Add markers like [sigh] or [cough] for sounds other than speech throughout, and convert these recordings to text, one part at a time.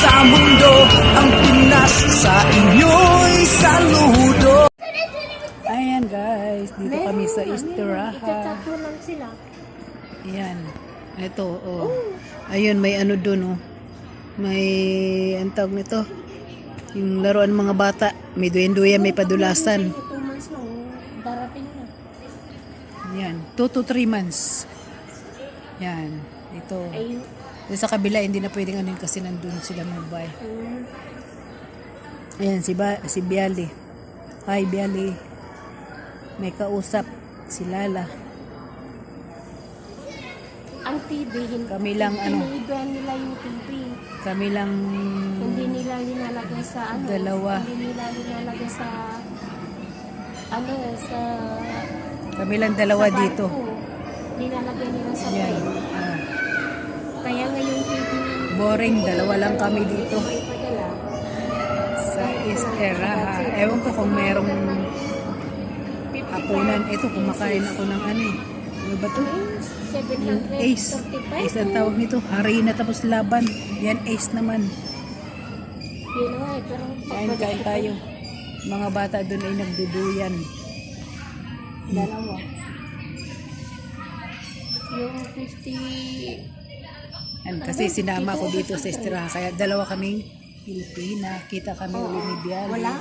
sa mundo Ang Pinas sa inyo'y saludo Ayan guys, dito kami sa Istiraha. Ayan. Ito, oh. Ayun, may ano doon, oh. May, ang tawag nito, yung laruan ng mga bata. May duyan-duyan, may padulasan. Oh. darating na. Yan, 2 to 3 months. Yan, ito. Ay, Dito sa kabila, hindi na pwedeng ano yun kasi nandun sila mabay. um, Ayan, si, ba, si Biali. Hi, Biali. May kausap, si Lala. ang TV, hindi, Kami lang, ano? nila yung TV. Kami lang Hindi nila linalagay sa ano. Dalawa. Hindi nila linalagay sa ano, sa kami lang dalawa sa dito. Linalagay nila sa Yan. plane. Kaya nga yung TV, boring, dalawa lang kami dito sa Esteraha. Ewan ko kung merong hapunan. Ito, kumakain ako ng ano eh. Ano ba to? Yung ace. 735. Ace ang tawag nito. Harina tapos laban. Yan ace naman. Eh, Kain kain tayo. Mga bata doon ay nagduduyan. Dalawa. Yung 50... Yan, kasi sinama ko dito sa Esteraha. Kaya dalawa kaming Pilipina. Kita kami uli ni Bialy. Wala.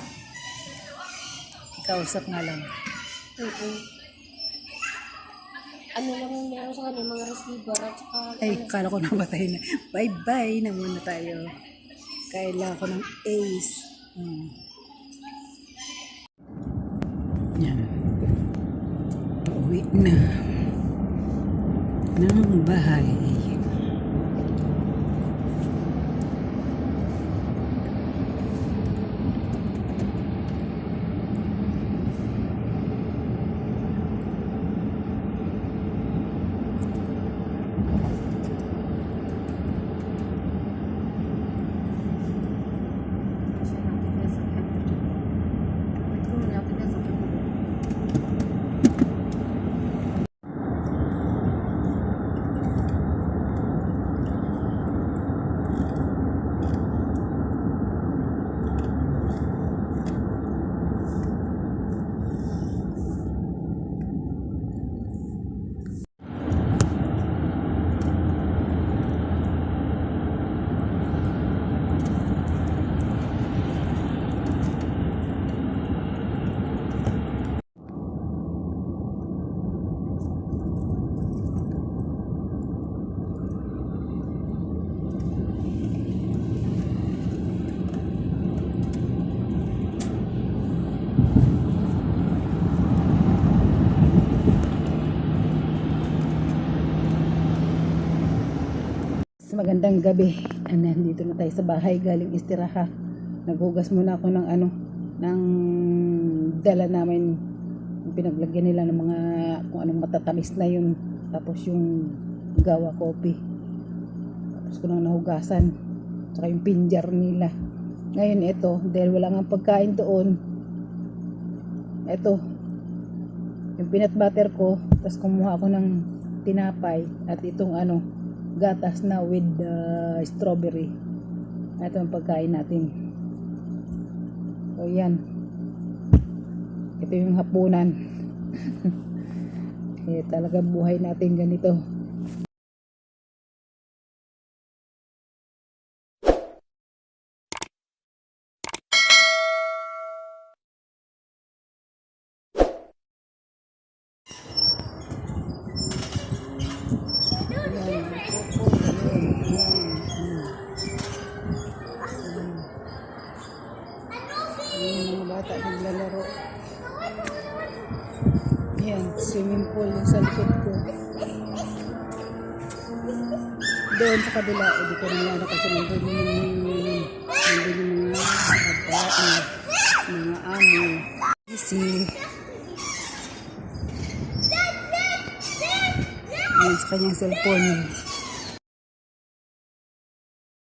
Ikausap nga lang. Oo. Ano lang yung meron sa kanila, mga receiver at saka... Ay, kala ko namatay na. Bye-bye na muna tayo. Kailangan ko ng ace. Hmm. Yan. Pauwi na. Ng bahay. you Magandang gabi. Ano, dito na tayo sa bahay galing istiraha. Naghugas muna ako ng ano, ng dala namin. Yung pinaglagyan nila ng mga kung anong matatamis na yun. Tapos yung gawa coffee. Tapos ko nang nahugasan. Tsaka yung pinjar nila. Ngayon ito, dahil wala nga pagkain doon. Ito, yung peanut butter ko. Tapos kumuha ako ng tinapay at itong ano, gatas na with uh, strawberry. Ito ang pagkain natin. So yan. Ito yung hapunan. [laughs] eh talaga buhay natin ganito. Yung mga bata naglalaro. Yan, swimming pool yung sa ko. Doon sa kabila, hindi ko na ano kasi nandun yung mga bata, mga amo. Easy. Yan sa kanyang cellphone.